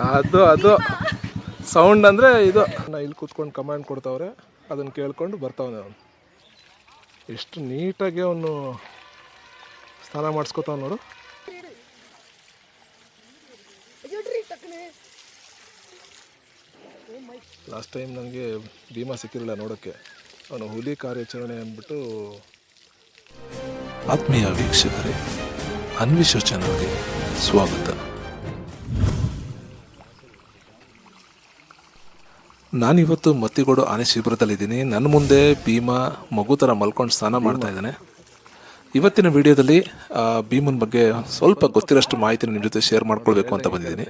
ಅದು ಅದು. ಸೌಂಡ್ ಅಂದರೆ ಇದು. ನಾ ಇಲ್ಲಿ ಕೂತ್ಕೊಂಡು ಕಮಾಂಡ್ ಕೊಡ್ತಾವ್ರೆ. ಅದನ್ನು ಕೇಳ್ಕೊಂಡು ಬರ್ತಾವನೆ ಅವನು. ಎಷ್ಟು ನೀಟಾಗಿ ಅವನು ಸ್ನಾನ ಮಾಡಿಸ್ಕೊತಾವ ನೋಡು. ಲಾಸ್ಟ್ ಟೈಮ್ ನನಗೆ ಭೀಮಾ ಸಿಕ್ಕಿರಲಿಲ್ಲ ನೋಡೋಕ್ಕೆ. ಅವನು ಹುಲಿ ಕಾರ್ಯಾಚರಣೆ ಅಂದ್ಬಿಟ್ಟು ಆತ್ಮೀಯ ವೀಕ್ಷಕರೇ, ಅನ್ವಿಷ ಚಾನಲ್ಗೆ ಸ್ವಾಗತ. ನಾನಿವತ್ತು ಮತ್ತಿಗೋಡು ಆನೆ ಶಿಬಿರದಲ್ಲಿದ್ದೀನಿ. ನನ್ನ ಮುಂದೆ ಭೀಮಾ ಮಗು ಥರ ಮಲ್ಕೊಂಡು ಸ್ನಾನ ಮಾಡ್ತಾ ಇದ್ದಾನೆ. ಇವತ್ತಿನ ವಿಡಿಯೋದಲ್ಲಿ ಭೀಮನ ಬಗ್ಗೆ ಸ್ವಲ್ಪ ಗೊತ್ತಿರೋಷ್ಟು ಮಾಹಿತಿನ ನಿಮ್ಮ ಜೊತೆ ಶೇರ್ ಮಾಡ್ಕೊಳ್ಬೇಕು ಅಂತ ಬಂದಿದ್ದೀನಿ.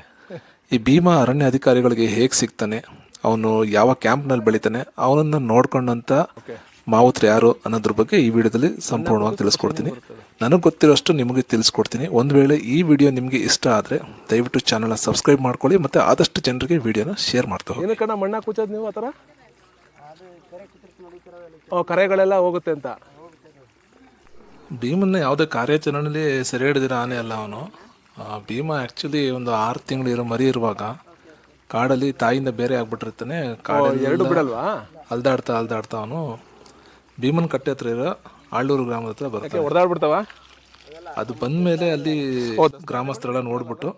ಈ ಭೀಮಾ ಅರಣ್ಯ ಅಧಿಕಾರಿಗಳಿಗೆ ಹೇಗೆ ಸಿಗ್ತಾನೆ ಅವನು ಯಾವ ಕ್ಯಾಂಪ್ನಲ್ಲಿ ಬೆಳಿತಾನೆ ಅವನನ್ನು ನೋಡ್ಕೊಂಡಂತ ಮಾವುತ್ರು ಯಾರು ಅನ್ನೋದ್ರ ಬಗ್ಗೆ ಈ ವಿಡಿಯೋದಲ್ಲಿ ಸಂಪೂರ್ಣವಾಗಿ ತಿಳಿಸ್ಕೊಡ್ತೀನಿ. ನನಗೆ ಗೊತ್ತಿರೋಷ್ಟು ನಿಮಗೆ ತಿಳಿಸ್ಕೊಡ್ತೀನಿ. ಒಂದು ವೇಳೆ ಈ ವಿಡಿಯೋ ನಿಮಗೆ ಇಷ್ಟ ಆದರೆ ದಯವಿಟ್ಟು ಚಾನಲ್ನ ಸಬ್ಸ್ಕ್ರೈಬ್ ಮಾಡ್ಕೊಳ್ಳಿ ಮತ್ತು ಆದಷ್ಟು ಜನರಿಗೆ ವಿಡಿಯೋನ ಶೇರ್ ಮಾಡ್ತಾ ಹೋಗಿ ಮಣ್ಣ ಕೂಚೋದು ನೀವು ಆ ಥರ? ಕರೆಗಳೆಲ್ಲ ಹೋಗುತ್ತೆ ಅಂತ. ಭೀಮನ್ನ ಯಾವುದೇ ಕಾರ್ಯಾಚರಣೆಯಲ್ಲಿ ಸೆರೆ ಹಿಡಿದಿರೋ ಆನೆ ಅಲ್ಲ ಅವನು. ಭೀಮ ಆ್ಯಕ್ಚುಲಿ ಒಂದು ಆರು ತಿಂಗಳು ಇರೋ ಮರಿ ಇರುವಾಗ ಕಾಡಲ್ಲಿ ತಾಯಿಂದ ಬೇರೆ ಆಗ್ಬಿಟ್ಟಿರ್ತಾನೆ. ಕಾಡಲ್ಲಿ ಎರಡು ಬಿಡಲ್ವಾ? ಅಲ್ದಾಡ್ತಾ ಅಲ್ದಾಡ್ತಾ ಅವನು ಭೀಮನ್ ಕಟ್ಟೆ ಹತ್ರ ಇರೋ ಆಳೂರು ಗ್ರಾಮದ ಹತ್ರ ಬರ್ತಾರೆ ಹೊಡೆದಾಡ್ಬಿಡ್ತಾವ ಅದು ಬಂದ ಮೇಲೆ ಅಲ್ಲಿ ಗ್ರಾಮಸ್ಥರೆಲ್ಲ ನೋಡ್ಬಿಟ್ಟು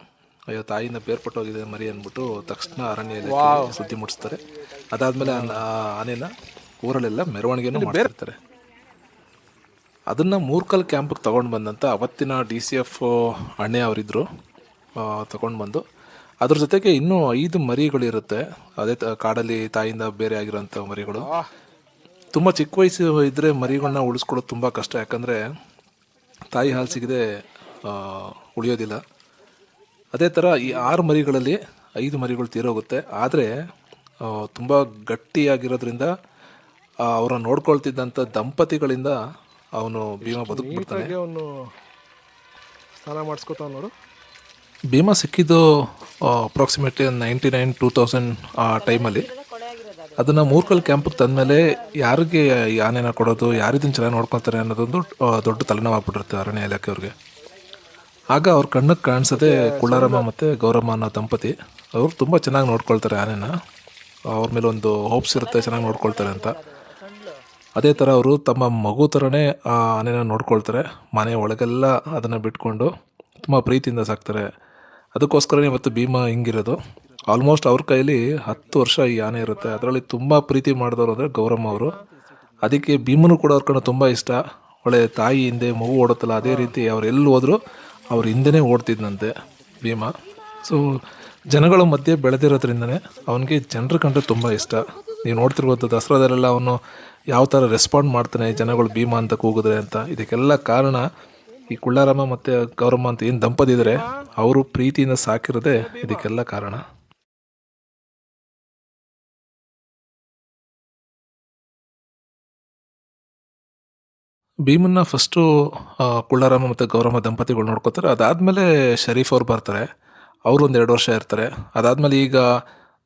ಅಯ್ಯೋ ತಾಯಿಂದ ಬೇರ್ಪಟ್ಟು ಹೋಗಿದೆ ಮರಿ ಅಂದ್ಬಿಟ್ಟು ತಕ್ಷಣ ಅರಣ್ಯ ಇಲಾಖೆ ಸುದ್ದಿ ಮುಟ್ಟಿಸ್ತಾರೆ ಅದಾದ್ಮೇಲೆ ಆನೆನ ಊರಲ್ಲೆಲ್ಲ ಮೆರವಣಿಗೆನೂ ಮಾಡಿರ್ತಾರೆ ಅದನ್ನ ಮೂರ್ಕಲ್ ಕ್ಯಾಂಪಿಗೆ ತಗೊಂಡ್ ಬಂದಂತ ಅವತ್ತಿನ ಡಿ ಸಿ ಎಫ್ ಅಣ್ಣೆ ಅವರಿದ್ರು ತೊಗೊಂಡು ಬಂದು. ಅದ್ರ ಜೊತೆಗೆ ಇನ್ನೂ ಐದು ಮರಿಗಳಿರುತ್ತೆ. ಅದೇ ಕಾಡಲ್ಲಿ ತಾಯಿಯಿಂದ ಬೇರೆ ಆಗಿರೋಂಥ ಮರಿಗಳು. ತುಂಬ ಚಿಕ್ಕ ವಯಸ್ಸು ಇದ್ದರೆ ಮರಿಗಳನ್ನ ಉಳಿಸ್ಕೊಳ್ಳೋದು ತುಂಬ ಕಷ್ಟ. ಯಾಕಂದರೆ ತಾಯಿ ಹಾಲು ಸಿಗದೆ ಉಳಿಯೋದಿಲ್ಲ. ಅದೇ ಥರ ಈ ಆರು ಮರಿಗಳಲ್ಲಿ ಐದು ಮರಿಗಳು ತೀರೋಗುತ್ತೆ. ಆದರೆ ತುಂಬ ಗಟ್ಟಿಯಾಗಿರೋದ್ರಿಂದ ಅವರ ನೋಡ್ಕೊಳ್ತಿದ್ದಂಥ ದಂಪತಿಗಳಿಂದ ಅವನು ಭೀಮ ಬದುಕ್ಬಿಡ್ತಾನೆ. ಅವನು ಸ್ನಾನ ಮಾಡಿಸ್ಕೊತಾವ ನೋಡು. ಭೀಮ ಸಿಕ್ಕಿದ್ದು approximately ninety nine two thousand ಆ ಟೈಮಲ್ಲಿ ಅದನ್ನು ಮೂರ್ಕಲ್ ಕ್ಯಾಂಪಿಗೆ ತಂದಮೇಲೆ ಯಾರಿಗೆ ಆನೆನ ಕೊಡೋದು ಯಾರಿದನ್ನು ಚೆನ್ನಾಗಿ ನೋಡ್ಕೊತಾರೆ ಅನ್ನೋದೊಂದು ದೊಡ್ಡ ದೊಡ್ಡ ತಲೆನೋವಾಗ್ಬಿಟ್ಟಿರುತ್ತೆ ಅರಣ್ಯ ಇಲಾಖೆಯವ್ರಿಗೆ ಆಗ ಅವ್ರ ಕಣ್ಣಿಗೆ ಕಾಣಿಸದೆ ಕುಳ್ಳಾರಮ್ಮ ಮತ್ತು ಗೌರಮ್ಮ ಅನ್ನೋ ದಂಪತಿ. ಅವರು ತುಂಬ ಚೆನ್ನಾಗಿ ನೋಡ್ಕೊಳ್ತಾರೆ ಆನೆನ. ಅವ್ರ ಮೇಲೆ ಒಂದು ಹೋಪ್ಸ್ ಇರುತ್ತೆ, ಚೆನ್ನಾಗಿ ನೋಡ್ಕೊಳ್ತಾರೆ ಅಂತ. ಅದೇ ಥರ ಅವರು ತಮ್ಮ ಮಗು ಥರನೇ ಆ ಆನೆನ ನೋಡ್ಕೊಳ್ತಾರೆ. ಮನೆ ಒಳಗೆಲ್ಲ ಅದನ್ನು ಬಿಟ್ಕೊಂಡು ತುಂಬ ಪ್ರೀತಿಯಿಂದ ಸಾಕ್ತಾರೆ. ಅದಕ್ಕೋಸ್ಕರನೇ ಇವತ್ತು ಭೀಮಾ ಹಿಂಗಿರೋದು. ಆಲ್ಮೋಸ್ಟ್ ಅವ್ರ ಕೈಯಲ್ಲಿ ಹತ್ತು ವರ್ಷ ಈ ಆನೆ ಇರುತ್ತೆ. ಅದರಲ್ಲಿ ತುಂಬ ಪ್ರೀತಿ ಮಾಡಿದವರು ಅಂದರೆ ಗೌರಮ್ಮ ಅವರು. ಅದಕ್ಕೆ ಭೀಮನು ಕೂಡ ಅವ್ರ ಕಡೆ ತುಂಬ ಇಷ್ಟ. ಒಳ್ಳೆ ತಾಯಿ ಹಿಂದೆ ಮಗು ಓಡುತ್ತಲ್ಲ, ಅದೇ ರೀತಿ ಅವ್ರು ಎಲ್ಲಿ ಹೋದರೂ ಅವ್ರ ಹಿಂದೆನೇ ಓಡ್ತಿದ್ದಂತೆ ಭೀಮ. ಸೊ ಜನಗಳ ಮಧ್ಯೆ ಬೆಳೆದಿರೋದ್ರಿಂದನೇ ಅವನಿಗೆ ಜನರ ಕಂಡ್ರೆ ತುಂಬ ಇಷ್ಟ. ನೀವು ನೋಡ್ತಿರ್ಬೋದು ದಸರಾದಲ್ಲೆಲ್ಲ ಅವನು ಯಾವ ಥರ ರೆಸ್ಪಾಂಡ್ ಮಾಡ್ತಾನೆ ಜನಗಳು ಭೀಮಾ ಅಂತ ಕೂಗಿದ್ರೆ ಅಂತ. ಇದಕ್ಕೆಲ್ಲ ಕಾರಣ ಈ ಕುಳ್ಳಾರಮ್ಮ ಮತ್ತು ಗೌರಮ್ಮ ಅಂತ ಏನು ದಂಪತಿ ಇದ್ದರೆ ಅವರು ಪ್ರೀತಿಯಿಂದ ಸಾಕಿರೋದೇ ಇದಕ್ಕೆಲ್ಲ ಕಾರಣ. ಭೀಮನ್ನ ಫಸ್ಟು ಕುಳ್ಳಾರಾಮ ಮತ್ತು ಗೌರಮ್ಮ ದಂಪತಿಗಳು ನೋಡ್ಕೋತಾರೆ. ಅದಾದಮೇಲೆ ಶರೀಫ್ ಅವ್ರು ಬರ್ತಾರೆ. ಅವರು ಒಂದು ಎರಡು ವರ್ಷ ಇರ್ತಾರೆ. ಅದಾದಮೇಲೆ ಈಗ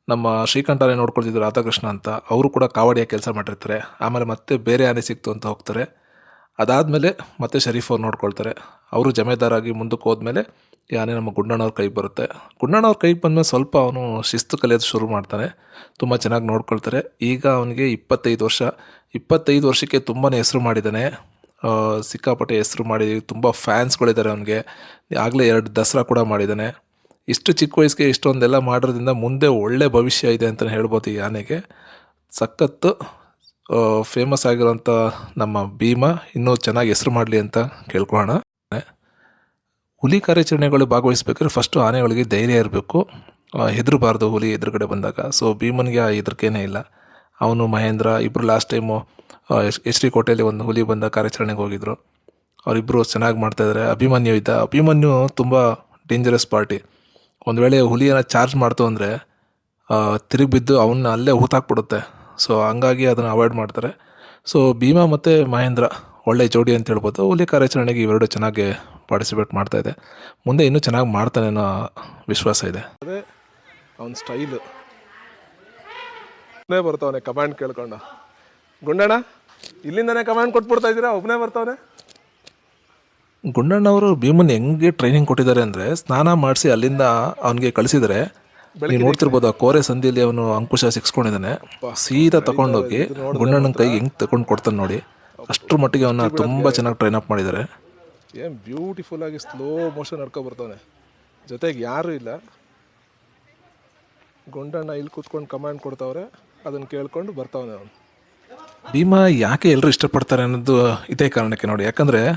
ನಮ್ಮ ಶ್ರೀಕಂಠಾನೆ ನೋಡ್ಕೊಳ್ತಿದ್ರು ರಾಧಾಕೃಷ್ಣ ಅಂತ. ಅವರು ಕೂಡ ಕಾವಡಿಯ ಕೆಲಸ ಮಾಡಿರ್ತಾರೆ. ಆಮೇಲೆ ಮತ್ತೆ ಬೇರೆ ಆನೆ ಸಿಕ್ತು ಅಂತ ಹೋಗ್ತಾರೆ. ಅದಾದಮೇಲೆ ಮತ್ತೆ ಶರೀಫ್ ಅವ್ರು ನೋಡ್ಕೊಳ್ತಾರೆ. ಅವರು ಜಮೇದಾರಾಗಿ ಮುಂದಕ್ಕೆ ಹೋದ್ಮೇಲೆ ಈ ಆನೆ ನಮ್ಮ ಗುಂಡಣ್ಣವ್ರ ಕೈಗೆ ಬರುತ್ತೆ. ಗುಂಡಣ್ಣವ್ರ ಕೈಗೆ ಬಂದಮೇಲೆ ಸ್ವಲ್ಪ ಅವನು ಶಿಸ್ತು ಕಲಿಯೋದು ಶುರು ಮಾಡ್ತಾನೆ. ತುಂಬ ಚೆನ್ನಾಗಿ ನೋಡ್ಕೊಳ್ತಾರೆ. ಈಗ ಅವನಿಗೆ ಇಪ್ಪತ್ತೈದು ವರ್ಷ. ಇಪ್ಪತ್ತೈದು ವರ್ಷಕ್ಕೆ ತುಂಬಾ ಹೆಸರು ಮಾಡಿದ್ದಾನೆ. ಸಿಕ್ಕಾಪಟ್ಟೆ ಹೆಸರು ಮಾಡಿ, ತುಂಬ ಫ್ಯಾನ್ಸ್ಗಳಿದ್ದಾರೆ ಅವನಿಗೆ. ಆಗಲೇ ಎರಡು ದಸರಾ ಕೂಡ ಮಾಡಿದ್ದಾನೆ. ಇಷ್ಟು ಚಿಕ್ಕ ವಯಸ್ಸಿಗೆ ಇಷ್ಟೊಂದೆಲ್ಲ ಮಾಡೋದ್ರಿಂದ ಮುಂದೆ ಒಳ್ಳೆ ಭವಿಷ್ಯ ಇದೆ ಅಂತಲೇ ಹೇಳ್ಬೋದು ಈ ಆನೆಗೆ. ಸಖತ್ತು ಫೇಮಸ್ ಆಗಿರೋಂಥ ನಮ್ಮ ಭೀಮ ಇನ್ನೂ ಚೆನ್ನಾಗಿ ಹೆಸರು ಮಾಡಲಿ ಅಂತ ಕೇಳ್ಕೊಳ್ಳೋಣ. ಹುಲಿ ಕಾರ್ಯಾಚರಣೆಗಳು ಭಾಗವಹಿಸ್ಬೇಕಾದ್ರೆ ಫಸ್ಟು ಆನೆಗಳಿಗೆ ಧೈರ್ಯ ಇರಬೇಕು. ಹೆದರಬಾರ್ದು ಹುಲಿ ಎದುರುಗಡೆ ಬಂದಾಗ. ಸೊ ಭೀಮನಿಗೆ ಆ ಹೆದರಿಕೆನೇ ಇಲ್ಲ. ಅವನು ಮಹೇಂದ್ರ ಇಬ್ಬರು ಲಾಸ್ಟ್ ಟೈಮು ಎಚ್ ಡಿ ಕೋಟೆಯಲ್ಲಿ ಒಂದು ಹುಲಿ ಬಂದ ಕಾರ್ಯಾಚರಣೆಗೆ ಹೋಗಿದ್ರು. ಅವರಿಬ್ಬರು ಚೆನ್ನಾಗಿ ಮಾಡ್ತಾಯಿದ್ದಾರೆ ಅಭಿಮನ್ಯು ಇದ್ದ. ಅಭಿಮನ್ಯು ತುಂಬ ಡೇಂಜರಸ್ ಪಾರ್ಟಿ ಒಂದು ವೇಳೆ ಹುಲಿಯನ್ನು ಚಾರ್ಜ್ ಮಾಡ್ತು ಅಂದರೆ ತಿರುಗಿ ಬಿದ್ದು ಅವನ್ನ ಅಲ್ಲೇ ಹೂತಾಕ್ಬಿಡುತ್ತೆ. ಸೊ ಹಂಗಾಗಿ ಅದನ್ನು ಅವಾಯ್ಡ್ ಮಾಡ್ತಾರೆ. ಸೊ ಭೀಮಾ ಮತ್ತು ಮಹೇಂದ್ರ ಒಳ್ಳೆ ಜೋಡಿ ಅಂತ ಹೇಳ್ಬೋದು. ಹುಲಿ ಕಾರ್ಯಾಚರಣೆಗೆ ಇವೆರಡು ಚೆನ್ನಾಗಿ ಪಾರ್ಟಿಸಿಪೇಟ್ ಮಾಡ್ತಾ ಇದೆ. ಮುಂದೆ ಇನ್ನೂ ಚೆನ್ನಾಗಿ ಮಾಡ್ತಾನೆ ಅನ್ನೋ ವಿಶ್ವಾಸ ಇದೆ. ಅದೇ ಅವನ ಸ್ಟೈಲು ಬರ್ತಾವನೆ ಕಮಾಂಡ್ ಕೇಳ್ಕೊಂಡು. ಗುಂಡಣ್ಣ ಇಲ್ಲಿಂದನೇ ಕಮಾಂಡ್ ಕೊಟ್ಬಿಡ್ತಾ ಇದ್ದೀರಾ? ಒಬ್ಬನೇ ಬರ್ತಾವನೆ? ಗುಂಡಣ್ಣವರು ಭೀಮನ್ ಹೆಂಗೆ ಟ್ರೈನಿಂಗ್ ಕೊಟ್ಟಿದ್ದಾರೆ ಅಂದರೆ ಸ್ನಾನ ಮಾಡಿಸಿ ಅಲ್ಲಿಂದ ಅವನಿಗೆ ಕಳಿಸಿದರೆ ನೀವು ನೋಡ್ತಿರ್ಬೋದು ಆ ಕೋರೆ ಸಂಧಿಯಲ್ಲಿ ಅವನು ಅಂಕುಶ ಸಿಕ್ಸ್ಕೊಂಡಿದ್ದಾನೆ. ಸೀದಾ ತಗೊಂಡೋಗಿ ಗುಂಡಣ್ಣನ ಕೈಗೆ ಹೆಂಗೆ ತಗೊಂಡು ಕೊಡ್ತಾನೆ ನೋಡಿ. ಅಷ್ಟರ ಮಟ್ಟಿಗೆ ಅವನ್ನ ತುಂಬ ಚೆನ್ನಾಗಿ ಟ್ರೈನ್ ಅಪ್ ಮಾಡಿದ್ದಾರೆ. ಏನು ಬ್ಯೂಟಿಫುಲ್ ಆಗಿ ಸ್ಲೋ ಮೋಷನ್ ನಡ್ಕೊ ಬರ್ತಾನೆ ಜೊತೆಗೆ ಯಾರೂ ಇಲ್ಲ. ಗುಂಡಣ್ಣ ಇಲ್ಲಿ ಕೂತ್ಕೊಂಡು ಕಮಾಂಡ್ ಕೊಡ್ತಾವ್ರೆ ಅದನ್ನು ಕೇಳ್ಕೊಂಡು ಬರ್ತಾವನೆ ಅವನು. ಭೀಮಾ ಯಾಕೆ ಎಲ್ಲರೂ ಇಷ್ಟಪಡ್ತಾರೆ ಅನ್ನೋದು ಇದೇ ಕಾರಣಕ್ಕೆ ನೋಡಿ. ಯಾಕಂದರೆ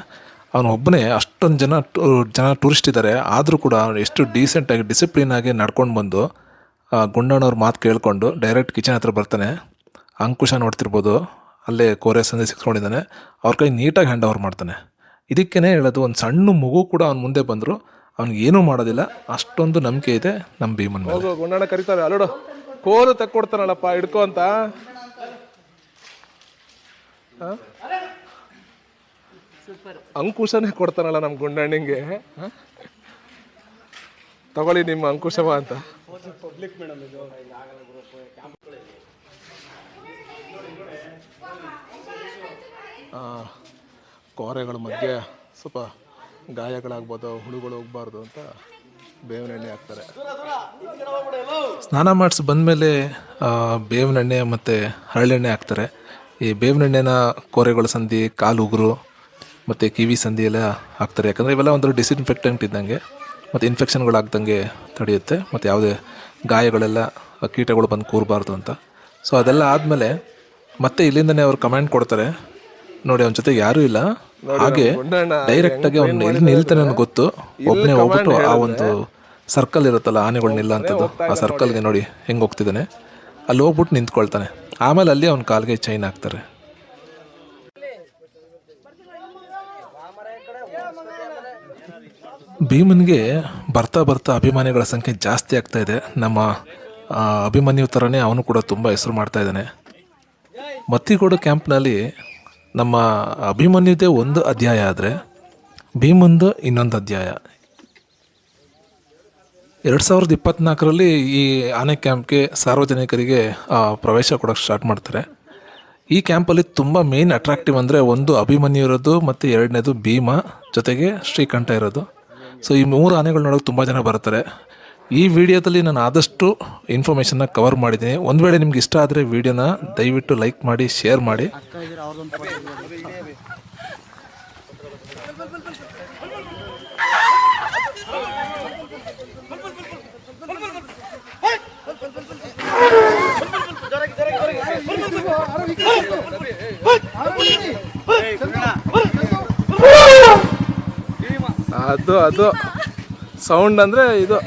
ಅವನು ಒಬ್ಬನೇ ಅಷ್ಟೊಂದು ಜನ ಟೂ- ಜನ ಟೂರಿಸ್ಟ್ ಇದ್ದಾರೆ ಆದರೂ ಕೂಡ ಎಷ್ಟು ಡೀಸೆಂಟಾಗಿ ಡಿಸಿಪ್ಲಿನ್ ಆಗಿ ನಡ್ಕೊಂಡು ಬಂದು ಗುಂಡಣ್ಣವ್ರ ಮಾತು ಕೇಳಿಕೊಂಡು ಡೈರೆಕ್ಟ್ ಕಿಚನ್ ಹತ್ರ ಬರ್ತಾನೆ. ಅಂಕುಶ ನೋಡ್ತಿರ್ಬೋದು. ಅಲ್ಲೇ ಕೋರೆ ಸಂದಿ ಸಿಕ್ಸ್ಕೊಂಡಿದ್ದಾನೆ. ಅವ್ರ ಕೈ ನೀಟಾಗಿ ಹ್ಯಾಂಡ್ ಓವರ್ ಮಾಡ್ತಾನೆ. ಇದಕ್ಕೇ ಹೇಳೋದು, ಒಂದು ಸಣ್ಣ ಮಗು ಕೂಡ ಅವ್ನು ಮುಂದೆ ಬಂದರು. ಅವ್ನಿಗೆ ಏನೂ ಮಾಡೋದಿಲ್ಲ. ಅಷ್ಟೊಂದು ನಂಬಿಕೆ ಇದೆ ನಮ್ಮ ಭೀಮನ್ ಮೇಲೆ. ಗುಂಡಣ್ಣ ಕರೀತಾರೆ ಅಲ್ಲೋಡು. ಕೋಲು ತಕ್ಕೊಡ್ತಾನಲ್ಲಪ್ಪ, ಹಿಡ್ಕೊ ಅಂತ? ಅಂಕುಶನೇ ಕೊಡ್ತಾನಲ್ಲ ನಮ್ಮ ಗುಂಡಣ್ಣಿಗೆ? ತಗೊಳ್ಳಿ ನಿಮ್ಮ ಅಂಕುಶವ ಅಂತ. ಕೋರೆಗಳ ಮಧ್ಯೆ ಸ್ವಲ್ಪ ಗಾಯಗಳಾಗ್ಬೋದು, ಹುಳುಗಳು ಹೋಗ್ಬಾರ್ದು ಅಂತ ಬೇವಿನ ಎಣ್ಣೆ ಹಾಕ್ತಾರೆ. ಸ್ನಾನ ಮಾಡಿಸಿ ಬಂದಮೇಲೆ ಬೇವಿನ ಎಣ್ಣೆ ಮತ್ತು ಹರಳೆಣ್ಣೆ ಹಾಕ್ತಾರೆ. ಈ ಬೇವಿನೆಣ್ಣೆನ ಕೋರೆಗಳ ಸಂಧಿ ಕಾಲು ಉಗುರು ಮತ್ತು ಕಿವಿ ಸಂಧಿ ಎಲ್ಲ ಹಾಕ್ತಾರೆ. ಯಾಕಂದರೆ ಇವೆಲ್ಲ ಒಂಥರ ಡಿಸ್ಇನ್ಫೆಕ್ಟೆಂಟ್ ಇದ್ದಂಗೆ ಮತ್ತು ಇನ್ಫೆಕ್ಷನ್ಗಳಾಗ್ದಂಗೆ ತಡೆಯುತ್ತೆ. ಮತ್ತು ಯಾವುದೇ ಗಾಯಗಳೆಲ್ಲ ಆ ಕೀಟಗಳು ಬಂದು ಕೂರಬಾರ್ದು ಅಂತ. ಸೊ ಅದೆಲ್ಲ ಆದಮೇಲೆ ಮತ್ತೆ ಇಲ್ಲಿಂದನೇ ಅವ್ರು ಕಮೆಂಟ್ ಕೊಡ್ತಾರೆ. ನೋಡಿ ಅವನ ಜೊತೆ ಯಾರೂ ಇಲ್ಲ. ಹಾಗೆ ಡೈರೆಕ್ಟ್ ಡೈರೆಕ್ಟಾಗಿ ಅವ್ನು ಎಲ್ಲಿ ನಿಲ್ತಾನೆ ನನಗೆ ಗೊತ್ತು. ಒಬ್ಬನೇ ಹೋಗ್ಬಿಟ್ಟು ಆ ಒಂದು ಸರ್ಕಲ್ ಇರುತ್ತಲ್ಲ ಆನೆಗಳು ನಿಲ್ಲ ಅಂತದ್ದು ಆ ಸರ್ಕಲ್ಗೆ ನೋಡಿ ಹೆಂಗೆ ಹೋಗ್ತಿದ್ದಾನೆ. ಅಲ್ಲಿ ಹೋಗ್ಬಿಟ್ಟು ನಿಂತ್ಕೊಳ್ತಾನೆ. ಆಮೇಲೆ ಅಲ್ಲಿ ಅವ್ನ ಕಾಲ್ಗೆ ಚೈನ್ ಹಾಕ್ತಾರೆ. ಭೀಮನ್ಗೆ ಬರ್ತಾ ಬರ್ತಾ ಅಭಿಮಾನಿಗಳ ಸಂಖ್ಯೆ ಜಾಸ್ತಿ ಆಗ್ತಾ ಇದೆ. ನಮ್ಮ ಅಭಿಮನ್ಯು ಥರನೇ ಅವನು ಕೂಡ ತುಂಬ ಹೆಸರು ಮಾಡ್ತಾ ಇದ್ದಾನೆ. ಮತ್ತಿಗೋಡು ಕ್ಯಾಂಪ್ನಲ್ಲಿ ನಮ್ಮ ಅಭಿಮನ್ಯುದೇ ಒಂದು ಅಧ್ಯಾಯ ಆದರೆ ಭೀಮಂದು ಇನ್ನೊಂದು ಅಧ್ಯಾಯ. ಎರಡು ಸಾವಿರದ ಇಪ್ಪತ್ತ್ನಾಲ್ಕರಲ್ಲಿ ಈ ಆನೆ ಕ್ಯಾಂಪ್ಗೆ ಸಾರ್ವಜನಿಕರಿಗೆ ಪ್ರವೇಶ ಕೊಡೋಕ್ಕೆ ಸ್ಟಾರ್ಟ್ ಮಾಡ್ತಾರೆ. ಈ ಕ್ಯಾಂಪಲ್ಲಿ ತುಂಬ ಮೇನ್ ಅಟ್ರಾಕ್ಟಿವ್ ಅಂದರೆ ಒಂದು ಅಭಿಮನ್ಯು ಇರೋದು, ಮತ್ತು ಎರಡನೇದು ಭೀಮ, ಜೊತೆಗೆ ಶ್ರೀಕಂಠ ಇರೋದು. ಸೊ ಈ ಮೂರು ಆನೆಗಳು ನೋಡೋಕೆ ತುಂಬ ಜನ ಬರ್ತಾರೆ. ಈ ವಿಡಿಯೋದಲ್ಲಿ ನಾನು ಆದಷ್ಟು ಇನ್ಫಾರ್ಮೇಷನ್ನ ಕವರ್ ಮಾಡಿದ್ದೀನಿ. ಒಂದು ವೇಳೆ ನಿಮ್ಗೆ ಇಷ್ಟ ಆದರೆ ವಿಡಿಯೋನ ದಯವಿಟ್ಟು ಲೈಕ್ ಮಾಡಿ ಶೇರ್ ಮಾಡಿ. ಅದು ಅದು. ಸೌಂಡ್ ಅಂದರೆ ಇದು.